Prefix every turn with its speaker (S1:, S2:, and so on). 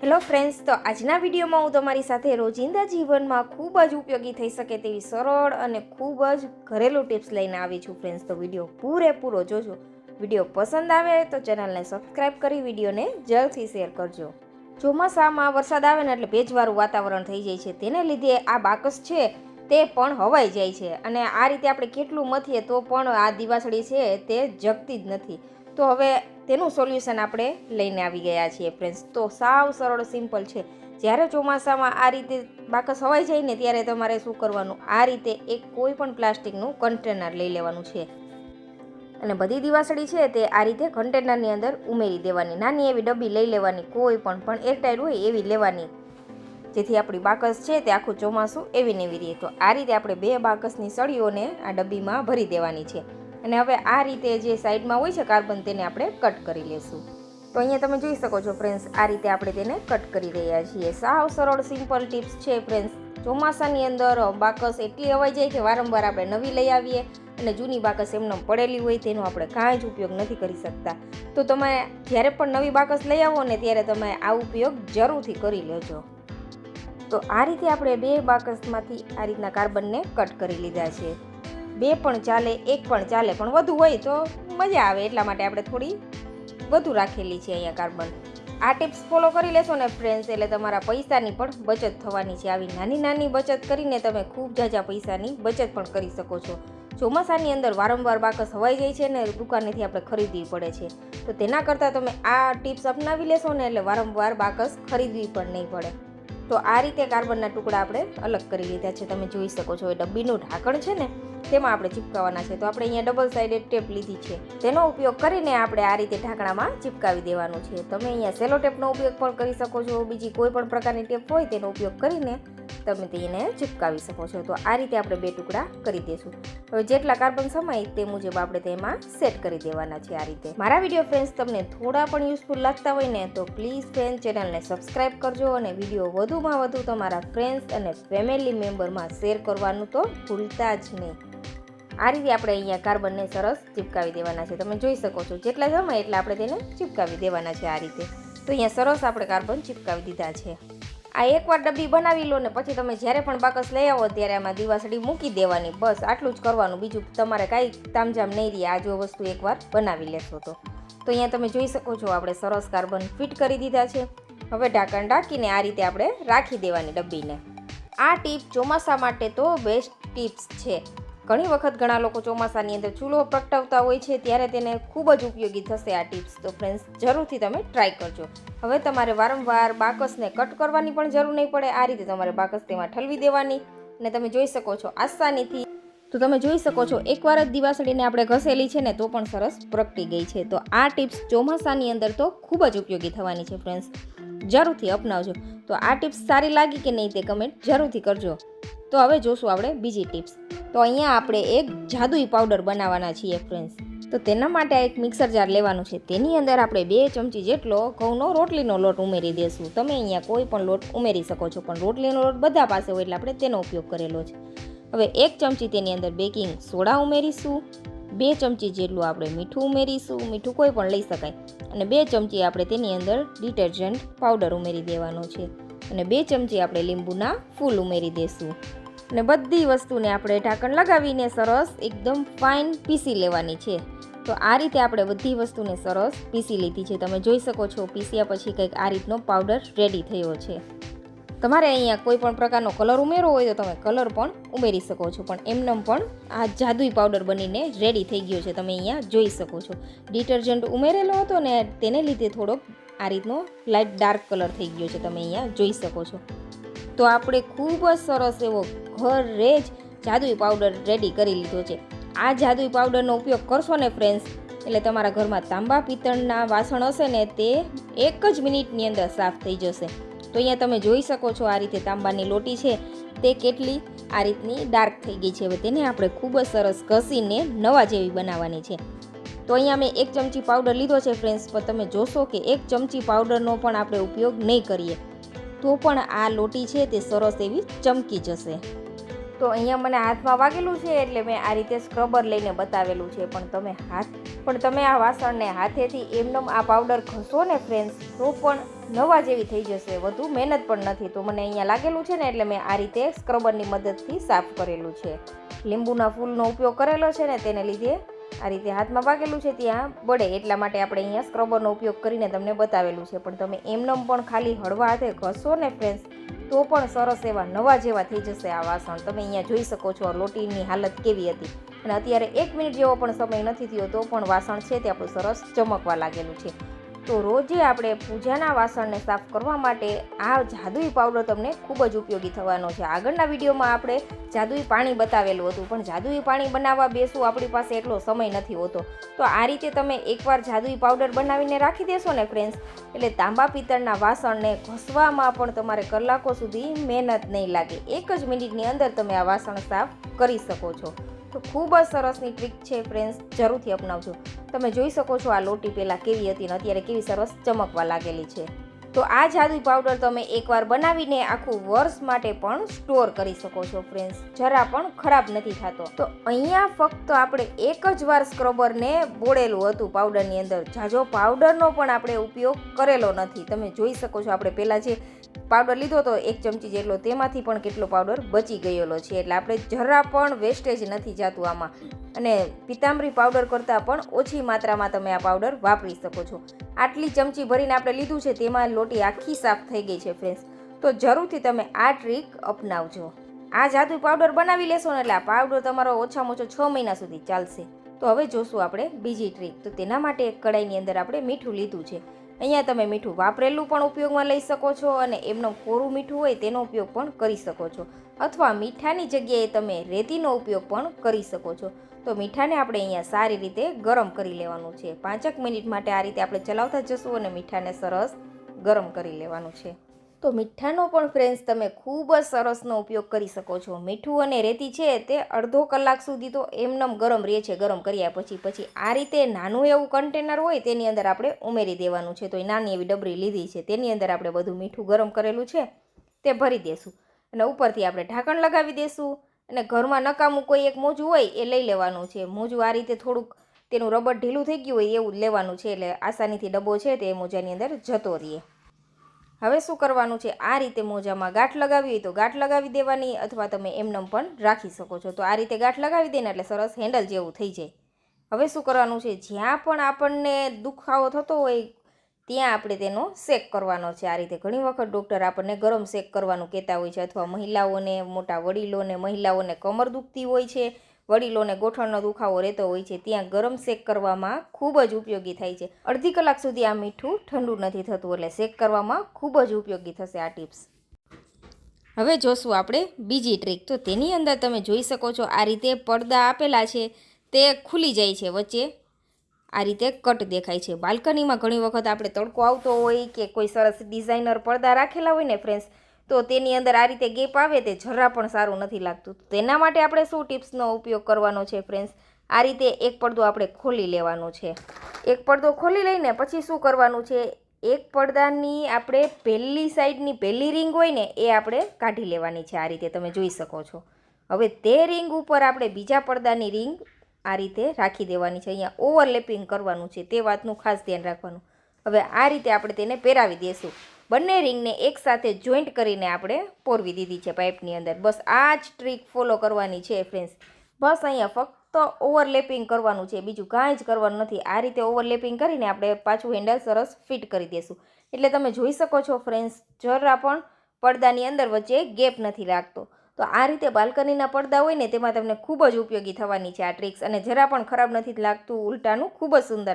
S1: Hello friends, તો આજના વિડીયોમાં હું તમારી સાથે રોજિંદા જીવનમાં ખૂબ જ ઉપયોગી થઈ શકે તેવી સરળ અને ખૂબ જ ઘરેલું ટિપ્સ લઈને આવી છું ફ્રેન્ડ્સ. તો વીડિયો પૂરેપૂરો જોજો. વીડિયો પસંદ આવે તો ચેનલને સબસ્ક્રાઈબ કરી વિડીયોને જલ્દથી શેર કરજો. ચોમાસામાં વરસાદ આવે ને એટલે ભેજવાળું વાતાવરણ થઈ જાય છે. તેને લીધે આ બાકસ છે તે પણ હવાઈ જાય છે. અને આ રીતે આપણે કેટલું મથીએ તો પણ આ દિવાસળી છે તે જગતી જ નથી. તો હવે તેનું સોલ્યુશન આપણે લઈને આવી ગયા છીએ ફ્રેન્ડ્સ તો સાવ સરળ સિમ્પલ છે. જ્યારે ચોમાસામાં આ રીતે બાકસ હવાઈ જાય ને ત્યારે તમારે શું કરવાનું? આ રીતે એક કોઈ પણ પ્લાસ્ટિકનું કન્ટેનર લઈ લેવાનું છે. અને બધી દિવાસળી છે તે આ રીતે કન્ટેનરની અંદર ઉમેરી દેવાની. નાની એવી ડબ્બી લઈ લેવાની, કોઈ પણ પણ એરટાઈટ હોય એવી લેવાની. જેથી આપણી બાકસ છે તે આખું ચોમાસું એવી ને એવી રહે. તો આ રીતે આપણે બે બાકસની સળીઓને આ ડબ્બીમાં ભરી દેવાની છે. અને હવે આ રીતે જે સાઈડમાં હોય છે કાર્બન તેને આપણે કટ કરી લેશું. તો અહીંયા તમે જોઈ શકો છો ફ્રેન્ડ્સ, આ રીતે આપણે તેને કટ કરી રહ્યા છીએ. સાવ સરળ, સિમ્પલ ટિપ્સ છે ફ્રેન્ડ્સ. ચોમાસાની અંદર બાકસ એટલી હવાઈ જાય કે વારંવાર આપણે નવી લઈ આવીએ અને જૂની બાકસ એમને પડેલી હોય તેનો આપણે કાંઈ જ ઉપયોગ નથી કરી શકતા. તો તમે જ્યારે પણ નવી બાકસ લઈ આવો ને ત્યારે તમે આ ઉપયોગ જરૂરથી કરી લેજો. તો આ રીતે આપણે બે બાકસમાંથી આ રીતના કાર્બનને કટ કરી લીધા છે. બે પણ ચાલે, એક પણ ચાલે, પણ વધુ હોય તો મજા આવે. એટલા માટે આપણે થોડી વધુ રાખેલી છે અહીંયા કાર્બન. આ ટિપ્સ ફોલો કરી લેશો ને ફ્રેન્ડ્સ એટલે તમારા પૈસાની પણ બચત થવાની છે. આવી નાની નાની બચત કરીને તમે ખૂબ જાજા પૈસાની બચત પણ કરી શકો છો. ચોમાસાની અંદર વારંવાર બાકસ હવાઈ જાય છે ને દુકાનેથી આપણે ખરીદવી પડે છે. તો તેના કરતાં તમે આ ટિપ્સ અપનાવી લેશો ને એટલે વારંવાર બાકસ ખરીદવી પણ નહીં પડે. તો આ રીતે કાર્બનના ટુકડા આપણે અલગ કરી લીધા છે. તમે જોઈ શકો છો એ ડબ્બીનું ઢાંકણ છે ને તેમાં આપણે ચિપકાવવાના છે. તો આપણે અહીંયા ડબલ સાઇડેડ ટેપ લીધી છે. તેનો ઉપયોગ કરીને આપણે આ રીતે ઢાંકણામાં ચિપકાવી દેવાનું છે. તમે અહીંયા સેલો ટેપનો ઉપયોગ પણ કરી શકો છો. બીજી કોઈ પણ પ્રકારની ટેપ હોય તેનો ઉપયોગ કરીને તમે તેને ચિપકાવી શકો છો. તો આ રીતે આપણે બે ટુકડા કરી દઈશું હવે જેટલા કાર્બન સમાય તે મુજબ આપણે તેમાં સેટ કરી દેવાના છે આ રીતે. મારા વીડિયો ફ્રેન્ડ્સ તમને થોડા પણ યુઝફુલ લાગતા હોય ને, તો પ્લીઝ ફ્રેન્ડ ચેનલને સબસ્ક્રાઈબ કરજો અને વીડિયો વધુમાં વધુ તમારા ફ્રેન્ડ્સ અને ફેમિલી મેમ્બરમાં શેર કરવાનું તો ભૂલતા જ નહીં. આ રીતે આપણે અહીંયા કાર્બનને સરસ ચિપકાવી દેવાના છે. તમે જોઈ શકો છો જેટલા સમય એટલે આપણે તેને ચિપકાવી દેવાના છે આ રીતે. તો અહીંયા સરસ આપણે કાર્બન ચિપકાવી દીધા છે. આ એકવાર ડબ્બી બનાવી લો ને પછી તમે જ્યારે પણ બાકસ લઈ આવો ત્યારે આમાં દિવાસળી મૂકી દેવાની. બસ આટલું જ કરવાનું. બીજું તમારે કાંઈ તામઝામ નહીં રહે. આ જો વસ્તુ એકવાર બનાવી લેશો તો. તો અહીંયા તમે જોઈ શકો છો આપણે સરસ કાર્બન ફિટ કરી દીધા છે. હવે ઢાંકણ ઢાંકીને આ રીતે આપણે રાખી દેવાની ડબ્બીને. આ ટીપ ચોમાસા માટે તો બેસ્ટ ટિપ્સ છે. ઘણી વખત ઘણા લોકો ચોમાસાની અંદર ચૂલો પ્રગટાવતા હોય છે, ત્યારે તેને ખૂબ જ ઉપયોગી થશે આ ટિપ્સ. તો ફ્રેન્ડ્સ જરૂરથી તમે ટ્રાય કરજો. હવે તમારે વારંવાર બાકસને કટ કરવાની પણ જરૂર નહીં પડે. આ રીતે તમારે બાકસ તેમાં ઠલવી દેવાની અને તમે જોઈ શકો છો આસાનીથી. તો તમે જોઈ શકો છો, એકવાર જ દિવાસળીને આપણે ઘસેલી છે ને, તો પણ સરસ પ્રગટી ગઈ છે. તો આ ટિપ્સ ચોમાસાની અંદર તો ખૂબ જ ઉપયોગી થવાની છે ફ્રેન્ડ્સ જરૂરથી અપનાવજો. તો આ ટિપ્સ સારી લાગી કે નહીં તે કમેન્ટ જરૂરથી કરજો. તો હવે જોશું આપણે બીજી ટિપ્સ. તો અહીંયા આપણે એક જાદુઈ પાવડર બનાવવાના છીએ ફ્રેન્ડ્સ. તો તેના માટે એક મિક્સર જાર લેવાનું છે. તેની અંદર આપણે બે ચમચી જેટલો ઘઉંનો રોટલીનો લોટ ઉમેરી દેશું. તમે અહીંયા કોઈ પણ લોટ ઉમેરી શકો છો, પણ રોટલીનો લોટ બધા પાસે હોય એટલે આપણે તેનો ઉપયોગ કરેલો છે. હવે એક ચમચી તેની અંદર બેકિંગ સોડા ઉમેરીશું. બે ચમચી જેટલું આપણે મીઠું ઉમેરીશું. મીઠું કોઈ પણ લઈ શકાય. અને બે ચમચી આપણે તેની અંદર ડિટર્જન્ટ પાવડર ઉમેરી દેવાનો છે. અને બે ચમચી આપણે લીંબુના ફૂલ ઉમેરી દઈશું અને બધી વસ્તુને આપણે ઢાંકણ લગાવીને સરસ એકદમ ફાઇન પીસી લેવાની છે. તો આ રીતે આપણે બધી વસ્તુને સરસ પીસી લીધી છે. તમે જોઈ શકો છો, પીસ્યા પછી કંઈક આ રીતનો પાવડર રેડી થયો છે. તમારે અહીંયા કોઈ પણ પ્રકારનો કલર ઉમેરવો હોય તો તમે કલર પણ ઉમેરી શકો છો. પણ એમનેમ પણ આ જાદુઈ પાવડર બનીને રેડી થઈ ગયો છે. તમે અહીંયા જોઈ શકો છો. ડિટર્જન્ટ ઉમેરેલો હતો ને તેને લીધે થોડોક આ રીતનો લાઇટ ડાર્ક કલર થઈ ગયો છે તમે અહીંયા જોઈ શકો છો. તો આપણે ખૂબ જ સરસ એવો ઘરે જ જાદુઈ પાવડર રેડી કરી લીધો છે. આ જાદુઈ પાવડરનો ઉપયોગ કરશો ને ફ્રેન્ડ્સ એટલે તમારા ઘરમાં તાંબા પિત્તળના વાસણ હશે ને તે એક જ મિનિટની અંદર સાફ થઈ જશે. તો અહીંયા તમે જોઈ શકો છો આ રીતે તાંબાની લોટી છે, તે કેટલી આ રીતની ડાર્ક થઈ ગઈ છે. હવે તેને આપણે ખૂબ જ સરસ ઘસીને નવા જેવી બનાવવાની છે. તો અહીંયા મેં એક ચમચી પાવડર લીધો છે ફ્રેન્ડ્સ પણ તમે જોશો કે એક ચમચી પાવડરનો પણ આપણે ઉપયોગ નહીં કરીએ. તો પણ આ લોટી છે તે સરસ એવી ચમકી જશે. તો અહીંયા મને હાથમાં વાગેલું છે એટલે મેં આ રીતે સ્ક્રબર લઈને બતાવેલું છે. પણ તમે હાથ, પણ તમે આ વાસણને હાથેથી એમનેમ આ પાવડર ઘસો ને ફ્રેન્ડ્સ તો પણ નવા જેવી થઈ જશે. વધુ મહેનત પણ નથી. તો મને અહીંયા લાગેલું છે ને, એટલે મેં આ રીતે સ્ક્રબરની મદદથી સાફ કરેલું છે. લીંબુના ફૂલનો ઉપયોગ કરેલો છે ને, તેને લીધે આ રીતે હાથમાં વાગેલું છે ત્યાં બળે એટલા માટે આપણે અહીંયા સ્ક્રબરનો ઉપયોગ કરીને તમને બતાવેલું છે. પણ તમે એમનેમ પણ ખાલી હળવા હાથે ઘસો ને ફ્રેન્ડ્સ તો પણ સરસ એવા નવા જેવા થઈ જશે આ વાસણ. તમે અહીંયા જોઈ શકો છો લોટીની હાલત કેવી હતી. અને અત્યારે એક મિનિટ જેવો પણ સમય નથી થયો, તો પણ વાસણ છે તે આપણું સરસ ચમકવા લાગેલું છે. તો રોજે આપણે પૂજાના વાસણને સાફ કરવા માટે આ જાદુઈ પાવડર તમને ખૂબ જ ઉપયોગી થવાનો છે. આગળના વિડીયોમાં આપણે જાદુઈ પાણી બતાવેલું હતું, પણ જાદુઈ પાણી બનાવવા બેસવું આપણી પાસે એટલો સમય નથી હોતો. તો આ રીતે તમે એકવાર જાદુઈ પાવડર બનાવીને રાખી દેશો ને ફ્રેન્ડ્સ એટલે તાંબા પિત્તળના વાસણને ઘસવામાં પણ તમારે કલાકો સુધી મહેનત નહીં લાગે. એક જ મિનિટની અંદર તમે આ વાસણ સાફ કરી શકો છો. તો ખૂબ જ સરસની ટ્રીક છે ફ્રેન્ડ્સ જરૂરથી અપનાવજો. તમે જોઈ શકો છો આ લોટી પહેલાં કેવી હતી ને અત્યારે કેવી સરસ ચમકવા લાગેલી છે. તો આ જાદુઈ પાવડર તમે એકવાર બનાવીને આખું વર્ષ માટે પણ સ્ટોર કરી શકો છો ફ્રેન્ડ્સ જરા પણ ખરાબ નથી થતો. તો અહીંયા ફક્ત આપણે એક જ વાર સ્ક્રબરને બોળેલું હતું પાવડરની અંદર. જાજો પાવડરનો પણ આપણે ઉપયોગ કરેલો નથી. તમે જોઈ શકો છો આપણે પહેલાં જે પાવડર લીધો હતો એક ચમચી જેટલો તેમાંથી પણ કેટલો પાવડર બચી ગયેલો છે. એટલે આપણે જરા પણ વેસ્ટેજ નથી જતું આમાં. અને પિતાંબરી પાવડર કરતાં પણ ઓછી માત્રામાં તમે આ પાવડર વાપરી શકો છો. આટલી ચમચી ભરીને આપણે લીધું છે તેમાં લોટી આખી સાફ થઈ ગઈ છે ફ્રેન્ડ્સ તો જરૂરથી તમે આ ટ્રીક અપનાવજો. આ જાદુ પાવડર બનાવી લેશો ને એટલે આ પાવડર તમારો ઓછામાં ઓછો છ મહિના સુધી ચાલશે. તો હવે જોશું આપણે બીજી ટ્રીક તો તેના માટે એક કડાઈની અંદર આપણે મીઠું લીધું છે. અહીંયા તમે મીઠું વાપરેલું પણ ઉપયોગમાં લઈ શકો છો અને એમનો કોરું મીઠું હોય તેનો ઉપયોગ પણ કરી શકો છો. અથવા મીઠાની જગ્યાએ તમે રેતીનો ઉપયોગ પણ કરી શકો છો. તો મીઠાને આપણે અહીંયા સારી રીતે ગરમ કરી લેવાનું છે. પાંચક મિનિટ માટે આ રીતે આપણે ચલાવતા જશું અને મીઠાને સરસ ગરમ કરી લેવાનું છે. તો મીઠાનો પણ ફ્રેન્ડ્સ તમે ખૂબ જ સરસનો ઉપયોગ કરી શકો છો. મીઠું અને રેતી છે તે અડધો કલાક સુધી તો એમનેમ ગરમ રહે છે, ગરમ કર્યા પછી. પછી આ રીતે નાનું એવું કન્ટેનર હોય તેની અંદર આપણે ઉમેરી દેવાનું છે. તો એ નાની એવી ડબરી લીધી છે. તેની અંદર આપણે બધું મીઠું ગરમ કરેલું છે તે ભરી દેશું. અને ઉપરથી આપણે ઢાંકણ લગાવી દેશું. અને ઘરમાં નકામું કોઈ એક મોજું હોય એ લઈ લેવાનું છે. મોજું આ રીતે થોડુંક તેનું રબર ઢીલું થઈ ગયું હોય એવું લેવાનું છે. એટલે આસાનીથી ડબ્બો છે તે મોજાની અંદર જતો રહીએ. હવે શું કરવાનું છે? આ રીતે મોજામાં ગાંઠ લગાવી હોય તો ગાંઠ લગાવી દેવાની અથવા તમે એમનેમ પણ રાખી શકો છો. તો આ રીતે ગાંઠ લગાવી દેને એટલે સરસ હેન્ડલ જેવું થઈ જાય. હવે શું કરવાનું છે? જ્યાં પણ આપણને દુખાવો થતો હોય, ત્યાં આપણે તેનો શેક કરવાનો છે. આ રીતે ઘણી વખત ડૉક્ટર આપણને ગરમ શેક કરવાનું કહેતા હોય છે અથવા મહિલાઓને, મોટા વડીલોને, મહિલાઓને કમર દુખતી હોય છે. વડીલોને ગોઠણનો દુખાવો રહેતો હોય છે, ત્યાં ગરમ શેક કરવામાં ખૂબ જ ઉપયોગી થાય છે. અડધી કલાક સુધી આ મીઠું ઠંડુ નથી થતું એટલે શેક કરવામાં ખૂબ જ ઉપયોગી થશે આ ટિપ્સ. હવે જોશું આપણે બીજી ટ્રીક. તો તેની અંદર તમે જોઈ શકો છો આ રીતે પડદા આપેલા છે, તે ખુલી જાય છે વચ્ચે. આ રીતે કટ દેખાય છે. બાલ્કનીમાં ઘણી વખત આપણે તડકો આવતો હોય કે કોઈ સરસ ડિઝાઇનર પડદા રાખેલા હોય ને ફ્રેન્ડ્સ તો તેની અંદર આ રીતે ગેપ આવે તે જરા પણ સારું નથી લાગતું. તેના માટે આપણે શું ટિપ્સનો ઉપયોગ કરવાનો છે ફ્રેન્ડ્સ આ રીતે એક પડદો આપણે ખોલી લેવાનો છે. એક પડદો ખોલી લઈને પછી શું કરવાનું છે? એક પડદાની આપણે પહેલી સાઈડની પહેલી રિંગ હોય ને એ આપણે કાઢી લેવાની છે આ રીતે તમે જોઈ શકો છો. હવે તે રિંગ ઉપર આપણે બીજા પડદાની રિંગ આ રીતે રાખી દેવાની છે. અહીંયા ઓવરલેપિંગ કરવાનું છે તે વાતનું ખાસ ધ્યાન રાખવાનું. હવે આ રીતે આપણે તેને પહેરાવી દઈશું. બંને રિંગને એકસાથે જોઈન્ટ કરીને આપણે પોરવી દીધી છે પાઇપની અંદર. બસ આ જ ટ્રીક ફોલો કરવાની છે ફ્રેન્ડ્સ. બસ અહીંયા ફક્ત ઓવરલેપિંગ કરવાનું છે, બીજું કાંઈ જ કરવાનું નથી. આ રીતે ઓવરલેપિંગ કરીને આપણે પાછું હેન્ડલ સરસ ફિટ કરી દઈશું એટલે તમે જોઈ શકો છો ફ્રેન્ડ્સ, જરા પણ પડદાની અંદર વચ્ચે ગેપ નથી લાગતો. તો આ રીતે બાલ્કનીના પડદા હોય ને, તેમાં તમને ખૂબ જ ઉપયોગી થવાની છે આ ટ્રિક્સ. અને જરા પણ ખરાબ નથી લાગતું, ઉલટાનું ખૂબ જ સુંદર